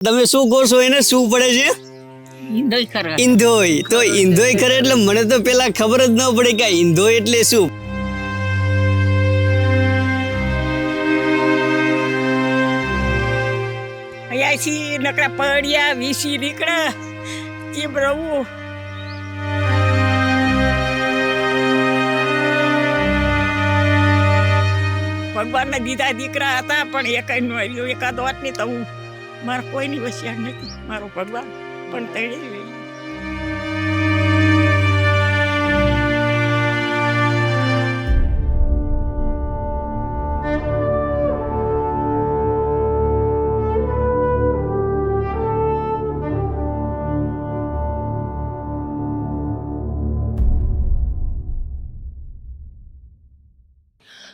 તમે શું કહો છો એને? શું પડે છે? ઇન્ધોઈ તો ઇન્ધોઈ કરે એટલે મને તો પેલા ખબર જ ન પડે કે ઇન્ધોઈ એટલે શું? અહીંયાથી નકરા પડ્યા વીસી નીકળ્યા કેમ રહું? ભગવાનને દીધા દીકરા હતા પણ એક નો એકાદ વાત નહીં હું મારા કોઈની વસિયાત નથી મારો ભગવાન. પણ તળી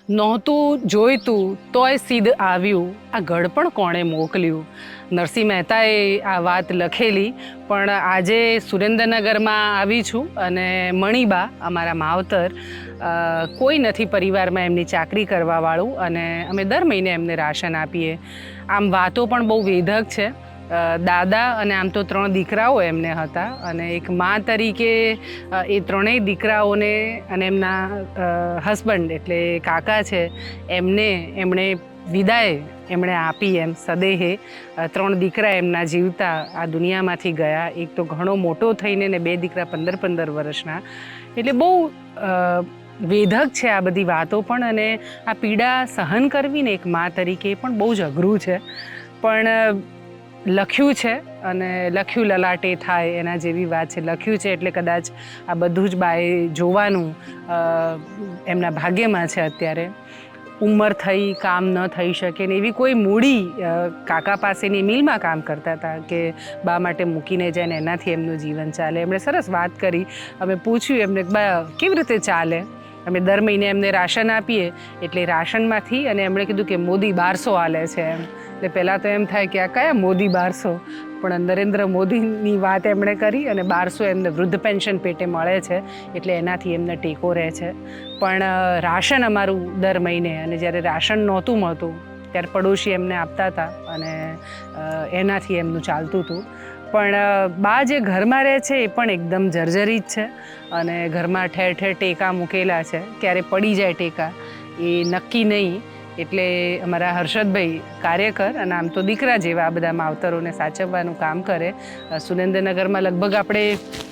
નહોતું જોઈતું તોય સિદ્ધ આવ્યું. આ ગળપણ કોણે મોકલ્યું? નરસિંહ મહેતાએ આ વાત લખેલી, પણ આજે સુરેન્દ્રનગરમાં આવી છું અને મણિબા, અમારા માવતર કોઈ નથી પરિવારમાં એમની ચાકરી કરવાવાળું અને અમે દર મહિને એમને રાશન આપીએ. આમ વાતો પણ બહુ વેધક છે. દાદા અને આમ તો ત્રણ દીકરાઓ એમને હતા અને એક મા તરીકે એ ત્રણેય દીકરાઓને અને એમના હસબન્ડ એટલે કાકા છે, એમને એમણે વિદાય એમણે આપી એમ સદેહે ત્રણ દીકરા એમના જીવતા આ દુનિયામાંથી ગયા. એક તો ઘણો મોટો થઈને ને બે દીકરા પંદર પંદર વર્ષના. એટલે બહુ વેધક છે આ બધી વાતો પણ અને આ પીડા સહન કરવી ને એક મા તરીકે પણ બહુ જ અઘરું છે. પણ લખ્યું છે અને લખ્યું લલાટે થાય એના જેવી વાત છે. લખ્યું છે એટલે કદાચ આ બધું જ બાએ જોવાનું એમના ભાગ્યમાં છે અત્યારે. ઉંમર થઈ, કામ ન થઈ શકે ને એવી કોઈ મૂડી કાકા પાસેની મિલમાં કામ કરતા હતા કે બા માટે મૂકીને જાય ને એનાથી એમનું જીવન ચાલે. એમણે સરસ વાત કરી. અમે પૂછ્યું એમને, બા, કેવી રીતે ચાલે? અમે દર મહિને એમને રાશન આપીએ, એટલે રાશનમાંથી અને એમણે કીધું કે, મોદી બારસો આલે છે. એમ. એટલે પહેલાં તો એમ થાય કે આ કયા મોદી બારસો? પણ નરેન્દ્ર મોદીની વાત એમણે કરી અને બારસો એમને વૃદ્ધ પેન્શન પેટે મળે છે, એટલે એનાથી એમને ટેકો રહે છે. પણ રાશન અમારું દર મહિને, અને જ્યારે રાશન નહોતું મળતું, ત્યારે પડોશી એમને આપતા હતા અને એનાથી એમનું ચાલતું હતું. પણ બા જે ઘરમાં રહે છે એ પણ એકદમ જર્જરિત છે અને ઘરમાં ઠેર ઠેર ટેકા મૂકેલા છે. ક્યારે પડી જાય ટેકા એ નક્કી નહીં. એટલે અમારા હર્ષદભાઈ કાર્યકર અને આમ તો દીકરા જેવા આ બધા માવતરોને સાચવવાનું કામ કરે. સુરેન્દ્રનગરમાં લગભગ આપણે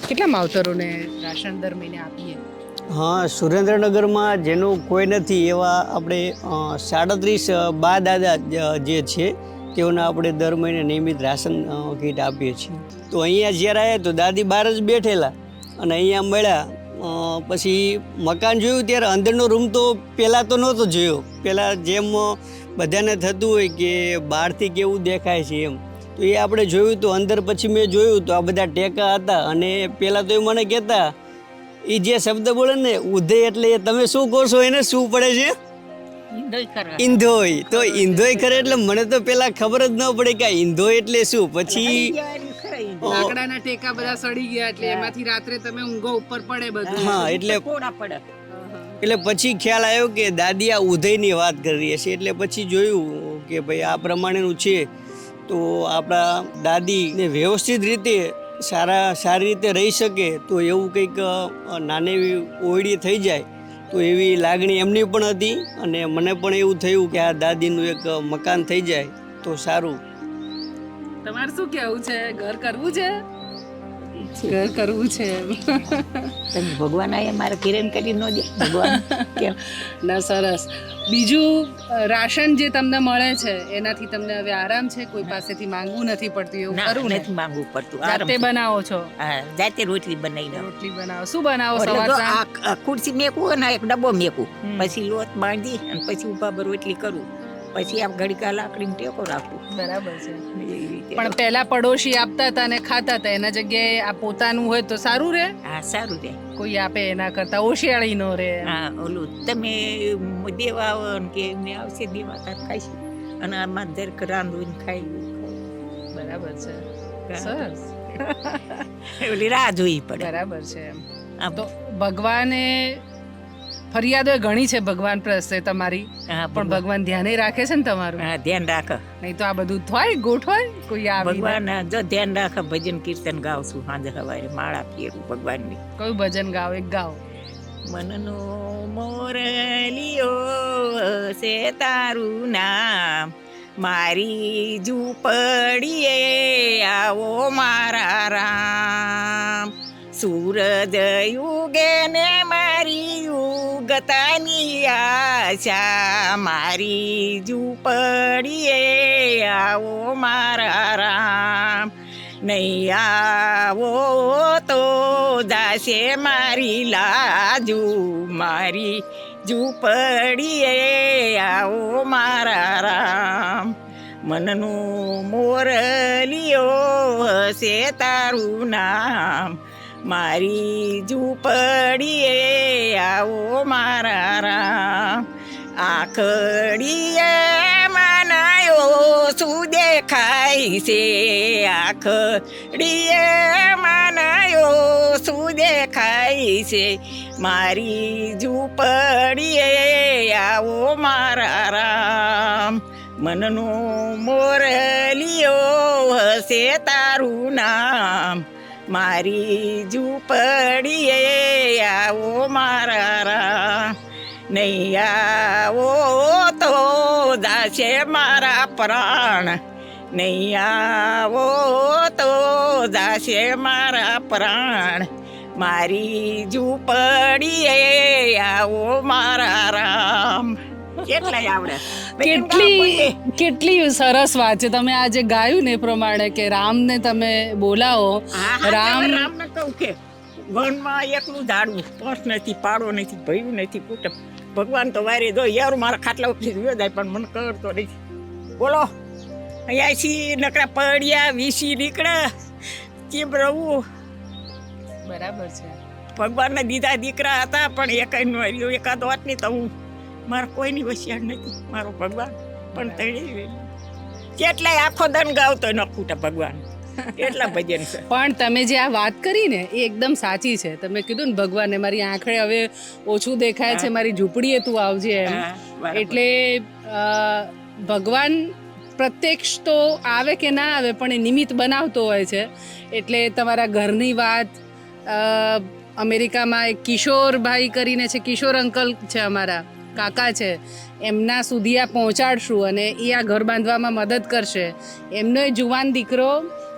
કેટલા માવતરોને રાશન દર મહિને આપીએ? હા, સુરેન્દ્રનગરમાં જેનું કોઈ નથી એવા આપણે સાડત્રીસ બા દાદા જે છે, તેઓને આપણે દર મહિને નિયમિત રાશન કીટ આપીએ છીએ. તો અહીંયા જ્યારે આવ્યા તો દાદી બહાર જ બેઠેલા અને અહીંયા મળ્યા પછી મકાન જોયું ત્યારે અંદરનો રૂમ તો પહેલાં તો નહોતો જોયો. પહેલાં જેમ બધાને થતું હોય કે બહારથી કેવું દેખાય છે એમ. તો એ આપણે જોયું તો અંદર પછી મેં જોયું તો આ બધા ટેકા હતા અને પહેલાં તો એ મને કહેતા એ જે શબ્દ બોલે ને ઉધય એટલે એ તમે શું કહો છો એને શું પડે છે? ઈંધોય તો ઇન્ધોય ખરે એટલે મને તો પેલા ખબર જ ન પડે કે આ એટલે શું? પછી લાકડાના ટેકા બધા સડી ગયા એટલે એમાંથી રાત્રે તમે ઊંઘો ઉપર પડે બધું. હા એટલે કોડા પડે. એટલે પછી ખ્યાલ આવ્યો કે દાદી આ ઉદયની વાત કરી હશે એટલે પછી જોયું કે ભાઈ આ પ્રમાણેનું છે. તો આપણા દાદીને વ્યવસ્થિત રીતે સારા સારી રીતે રહી શકે તો એવું કંઈક નાની એવી ઓયડી થઈ જાય તો એવી લાગણી એમની પણ હતી અને મને પણ એવું થયું કે આ દાદીનું એક મકાન થઈ જાય તો સારું. તમારે શું કેવું છે? ઘર કરવું છે? ઘર કરવું છે. તમે ભગવાન આયા મારે કિરણ કરી ન દે. ભગવાન ના સરસ. બીજું રાશન જે તમને મળે છે એનાથી તમને હવે આરામ છે? કોઈ પાસેથી માંગવું નથી પડતું એવું ખરું નથી માંગવું પડતું જાતે બનાવો છો? હા જાતે રોટલી બનાવી રોટલી બનાવો. શું બનાવો સવાર ખુરશી મેકું અને એક ડબ્બો મેકું. પછી લોટ બાંધી અને પછી ઊભા રોટલી કરું. પછી આમ ઘડીકા લાકડીને ટેકો રાખું બરાબર છે. પણ પહેલા પડોશી આપતા હતા અને ખાતા હતા. એના જગ્યાએ આ પોતાનું હોય તો સારું રહે? હા સારું રહે. કોઈ આપે એના કરતા ઓશિયાળી નો રહે. હા ઓલું તમે દેવા આવો ને કે એમને આવશે દેવા તાર ખાઈશ. અને આમાં દરેક રાંધું ખાઈ બરાબર છે. સરસ સરસ. ઓલી રાહ જોવી પડે. બરાબર છે. આમ. તો ભગવાને ફરિયાદો ઘણી છે ભગવાન પ્રત્યે તમારી. હા પણ ભગવાન. ધ્યાને રાખે છે ને તમારું? હા ધ્યાન રાખે. નહીં તો આ બધું થાય ગોઠવાય? કોઈ આવી ભગવાન જો ધ્યાન રાખો ભજન કીર્તન ગાવશું સાંજે સવારે માળા પીએરું ભગવાનની. કયું ભજન ગાઓ એક ગાઓ મનનો મોરલીઓ છે તારું નામ. મારી ઝૂંપડીએ આવો મારા રામ. સૂરજ યુગે ને મારી યુગતાની આશા મારી ઝૂંપડીએ, આવો મારા રામ. નહીં આવો તો દાસે મારી લાજુ, મારી ઝૂંપડીએ, આવો મારા રામ. મનનું મોરલિયો હશે તારું નામ. મારી ઝૂંપડીએ આવો મારા રામ. આખડીએ મનાયો શું દેખાય છે? આખડીએ મનાયો શું દેખાય છે? મારી ઝૂંપડીએ આવો મારા રામ. મનનું મોરલીઓ હશે તારું નામ. મારી ઝૂંપડીએ આવો મારા રામ. નહીં આવો તો દાશે મારા પ્રાણ. નહીં આવો તો દાશે મારા પ્રાણ. મારી ઝૂંપડીએ આવો મારા રામ. કેટલાય આવડે? કેટલી કેટલી સરસ વાત છે. તમે આજે ગાયું ને પ્રમાણે કે રામને તમે બોલાવો રામ રામ રામને કહું કે વનમાં એકલું ઝાડવું પસ નથી પાડો નથી ભયું નથી કુટુંબ ભગવાન તો વારે દો યાર મારા ખાટલા ઉપર રહ્યો જાય પણ મને કરતો નથી. બોલો અહીંયા સી નકરા પડ્યા વીસી નીકળે કેમ રહું? બરાબર છે. ભગવાનના દીધા દીકરા હતા પણ એકાઈ નો એકાદ વાત નહીં તો હું મારા કોઈની વસિયાર નથી મારો ભગવાન પણ તળી કેટલાય આખો દન ગાવતો ન ખૂટે ભગવાન. એટલા ભજન છે. પણ તમે જે આ વાત કરી ને એ એકદમ સાચી છે. તમે કીધું ને ભગવાને મારી આંખે હવે ઓછું દેખાય છે મારી ઝૂંપડીએ તું આવજે એમ. એટલે ભગવાન પ્રત્યક્ષ તો આવે કે ના આવે પણ એ નિમિત્ત બનાવતો હોય છે. એટલે તમારા ઘરની વાત અમેરિકામાં એક કિશોરભાઈ કરીને છે કિશોર અંકલ છે અમારા. કાકા છે એમના સુધી આ પહોંચાડશું અને એ આ ઘર બાંધવામાં મદદ કરશે. એમનો એ જુવાન દીકરો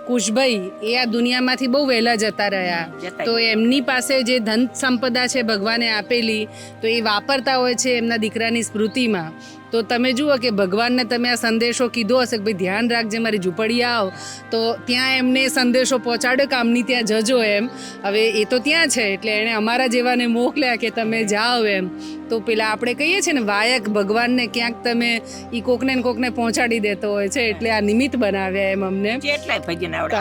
કુશભાઈ એ આ દુનિયામાંથી બહુ વહેલા જતા રહ્યા. તો એમની પાસે જે ધન સંપદા છે ભગવાને આપેલી તો એ વાપરતા હોય છે એમના દીકરાની સ્મૃતિમાં. તો તમે જુઓ કે ભગવાનને તમે આ સંદેશો કીધો હશે કે ભાઈ ધ્યાન રાખજે મારી ઝૂંપડી આવ. તો ત્યાં એમને સંદેશો પહોંચાડ્યો કે આમની ત્યાં જજો એમ. હવે એ તો ત્યાં છે એટલે એણે અમારા જેવાને મોકલ્યા કે તમે જાઓ એમ. તો પેલા આપણે કહીએ છીએ ને વાયક ભગવાનને ક્યાંક તમે એ કોકને ને કોકને પહોંચાડી દેતો હોય છે એટલે આ નિમિત્ત બનાવ્યા એમ અમને. કેટલાય ભજન આવડે.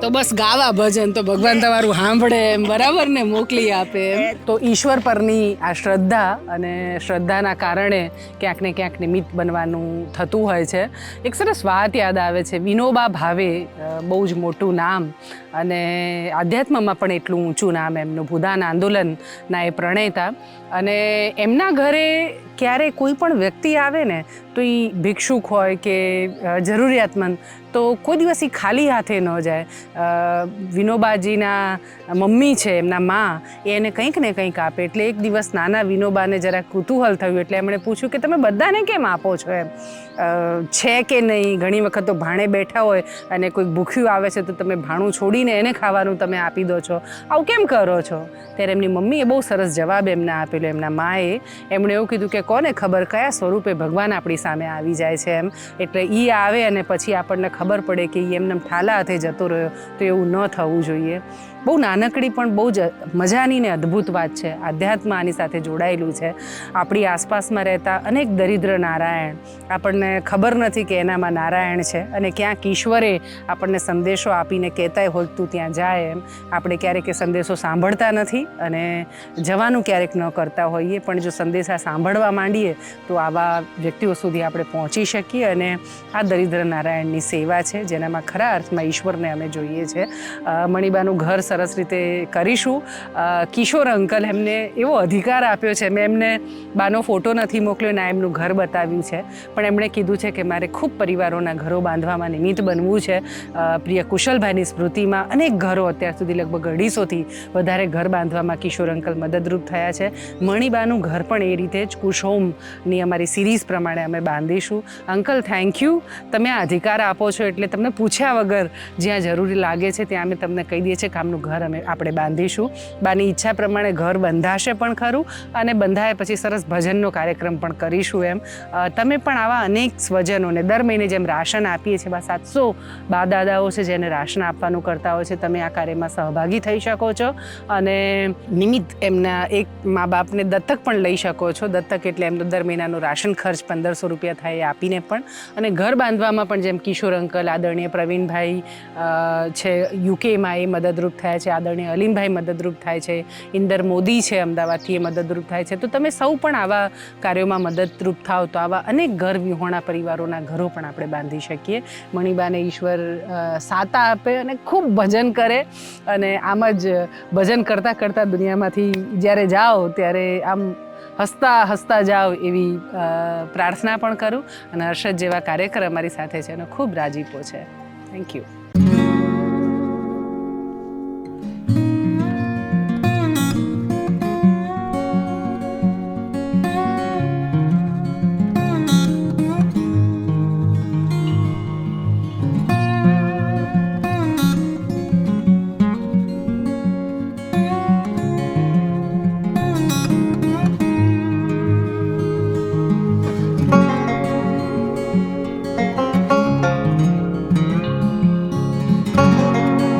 તો બસ ગાવા ભજન તો ભગવાન તમારું સાંભળે એમ બરાબર ને મોકલી આપે તો ઈશ્વર પરની આ શ્રદ્ધા અને શ્રદ્ધાના કારણે ક્યાંક ને ક્યાંક નિમિત્ત બનવાનું થતું હોય છે. એક સરસ વાત યાદ આવે છે વિનોબા ભાવે બહુ જ મોટું નામ અને આધ્યાત્મમાં પણ એટલું ઊંચું નામ એમનું. ભૂદાન આંદોલનના એ પ્રણેતા અને એમના ઘરે ક્યારે કોઈ પણ વ્યક્તિ આવે ને, તો એ ભિક્ષુક હોય કે જરૂરિયાતમંદ, તો કોઈ દિવસ એ ખાલી હાથે ન જાય. વિનોબાજીના મમ્મી છે, એમના મા એને કંઈક ને કંઈક આપે. એટલે એક દિવસ નાના વિનોબાને જરા કુતૂહલ થયું, એટલે એમણે પૂછ્યું કે, તમે બધાને કેમ આપો છો? એમ. છે કે નહીં? ઘણી વખત તો ભાણે બેઠા હોય અને કોઈક ભૂખ્યું આવે છે, તો તમે ભાણું છોડીને એને ખાવાનું તમે આપી દો છો. આવું કેમ કરો છો? ત્યારે એમની મમ્મીએ બહુ સરસ જવાબ એમને આપેલો, એમના માએ. એમણે એવું કીધું કે કોને ખબર કયા સ્વરૂપે ભગવાન આપણી સામે આવી જાય છે એમ. એટલે એ આવે અને પછી આપણને ખબર પડે કે એ એમને ઠાલા હાથે જતો રહ્યો, તો એવું ન થવું જોઈએ. બહુ નાનકડી પણ બહુ જ મજાની ને અદ્ભુત વાત છે. આધ્યાત્મ આની સાથે જોડાયેલું છે. આપણી આસપાસમાં રહેતા અનેક દરિદ્ર નારાયણ આપણને ખબર નથી કે એનામાં નારાયણ છે અને ક્યાંક ઈશ્વરે આપણને સંદેશો આપીને કહેતાય હોય તું ત્યાં જાય એમ. આપણે ક્યારેક એ સંદેશો સાંભળતા નથી અને જવાનું ક્યારેક ન કરતા હોઈએ, પણ જો સંદેશા સાંભળવા માંડીએ, તો આવા વ્યક્તિઓ સુધી આપણે પહોંચી શકીએ અને આ દરિદ્ર નારાયણની સેવા છે, જેનામાં ખરા અર્થમાં ઈશ્વરને અમે જોઈએ છે. મણિબાનું ઘર સરસ રીતે કરીશું. કિશોર અંકલ એમને એવો અધિકાર આપ્યો છે, મેં એમને બાનો ફોટો નથી મોકલ્યો ના એમનું ઘર બતાવ્યું છે. પણ એમણે કીધું છે કે મારે ખૂબ પરિવારોના ઘરો બાંધવામાં નિમિત્ત બનવું છે. પ્રિય કુશલભાઈની સ્મૃતિમાં અનેક ઘરો અત્યાર સુધી લગભગ અઢીસોથી વધારે ઘર બાંધવામાં કિશોર અંકલ મદદરૂપ થયા છે. મણિબાનું ઘર પણ એ રીતે જ કુશોમની અમારી સિરીઝ પ્રમાણે અમે બાંધીશું. અંકલ થેન્ક યુ તમે આ અધિકાર આપો છો એટલે તમને પૂછ્યા વગર જ્યાં જરૂરી લાગે છે ત્યાં અમે તમને કહી દઈએ છીએ કે આમનું ઘર અમે આપણે બાંધીશું. બાની ઈચ્છા પ્રમાણે ઘર બંધાશે પણ ખરું અને બંધાય પછી સરસ ભજનનો કાર્યક્રમ પણ કરીશું એમ. તમે પણ આવા અનેક સ્વજનોને દર મહિને જેમ રાશન આપીએ છીએ બા સાતસો બા દાદાઓ છે જેને રાશન આપવાનું કરતા હોય છે, તમે આ કાર્યમાં સહભાગી થઈ શકો છો અને નિમિત્ત એમના એક મા બાપને દત્તક પણ લઈ શકો છો. દત્તક એટલે એમનો દર મહિનાનો રાશન ખર્ચ પંદરસો રૂપિયા થાય એ આપીને પણ. અને ઘર બાંધવામાં પણ જેમ કિશોર અંકલ, આદરણીય પ્રવીણભાઈ છે યુકેમાં એ મદદરૂપ થયા છે, આદરણીય અલીમભાઈ મદદરૂપ થાય છે, ઇન્દર મોદી છે અમદાવાદથી એ મદદરૂપ થાય છે. તો તમે સૌ પણ આવા કાર્યોમાં મદદરૂપ થાવ તો આવા અનેક ઘર વિહોણા પરિવારોના ઘરો પણ આપણે બાંધી શકીએ. મણિબાને ઈશ્વર સાતા આપે અને ખૂબ ભજન કરે. અને આમ જ ભજન કરતાં કરતાં દુનિયામાંથી જ્યારે જાઓ ત્યારે આમ હસતા હસતા જાઓ એવી પ્રાર્થના પણ કરું. અને હર્ષદ જેવા કાર્યક્રમ અમારી સાથે છે. અને ખૂબ રાજીપો છે. Thank you